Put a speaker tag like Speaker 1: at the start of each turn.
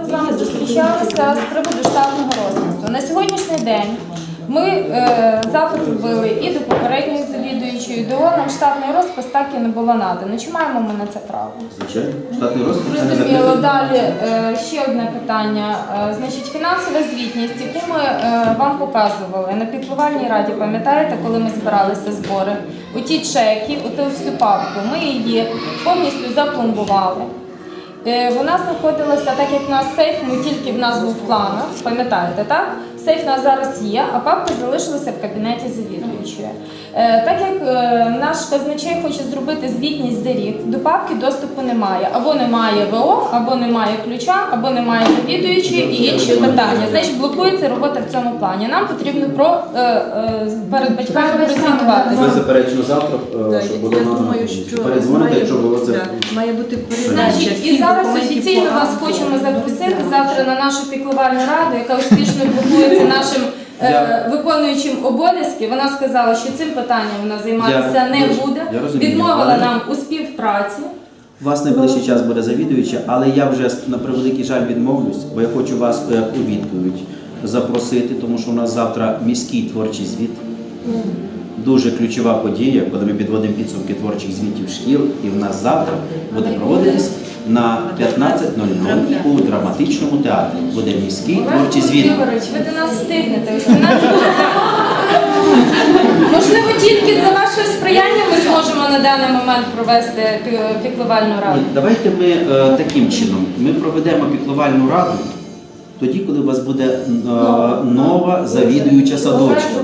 Speaker 1: ми з вами зустрічалися з приводу штатного розпису. На сьогоднішній день ми е, запит робили і до попередньої завідуючої, до нам штатний розпис так і не було надано. Чи маємо ми на це право?
Speaker 2: Звичайно, штатний розпис це не
Speaker 1: Зрозуміло. Далі е, ще одне питання. Е, Значить, фінансова звітність, яку ми е, вам показували на піклувальній раді, пам'ятаєте, коли ми збиралися збори? У ті чеки, у ту всю папку, ми її повністю запломбували. Е, Вона знаходилася, так як в нас сейф, ми тільки в нас був планах, пам'ятаєте, так? Сейф у нас зараз є, а папка залишилася в кабінеті завідуючої. Е, Так як е, наш казначей хоче зробити звітність за рік, до папки доступу немає. Або немає ВО, або немає ключа, або немає завідуючої і інші питання. Значить, блокується робота в цьому плані. Нам потрібно про е, е, перед батьками презентуватися.
Speaker 2: Беззаперечно завтра, е, щоб
Speaker 3: я
Speaker 2: було надано.
Speaker 3: думаю, що
Speaker 2: Передзвоните, якщо було це.
Speaker 3: так, має бути передача
Speaker 1: Значить, і
Speaker 3: всіх
Speaker 1: зараз
Speaker 3: документів
Speaker 1: офіційно
Speaker 3: по
Speaker 1: вас
Speaker 3: акту.
Speaker 1: хочемо запросити завтра на нашу піклувальну раду, яка успішно блокується нашим
Speaker 2: Я-
Speaker 1: виконуючим обов'язки. Вона сказала, що цим питанням вона займатися
Speaker 2: Я-
Speaker 1: не
Speaker 2: я-
Speaker 1: буде.
Speaker 2: я розумію,
Speaker 1: Відмовила
Speaker 2: але-
Speaker 1: нам у співпраці.
Speaker 2: У вас найближчий час буде завідуюча, але я вже на превеликий жаль відмовлюсь, бо я хочу вас е, у відповідь запросити, тому що у нас завтра міський творчий звіт. Дуже ключова подія, коли ми підводимо підсумки творчих звітів шкіл, і в нас завтра буде проводитись на 15.00 у драматичному театрі. Буде міський творчий звіт.
Speaker 1: Володимирович, ви до нас встигнете. Даний момент провести пі- піклувальну раду.
Speaker 2: Давайте ми е, таким чином. Ми проведемо піклувальну раду тоді, коли у вас буде е, нова завідуюча садочка.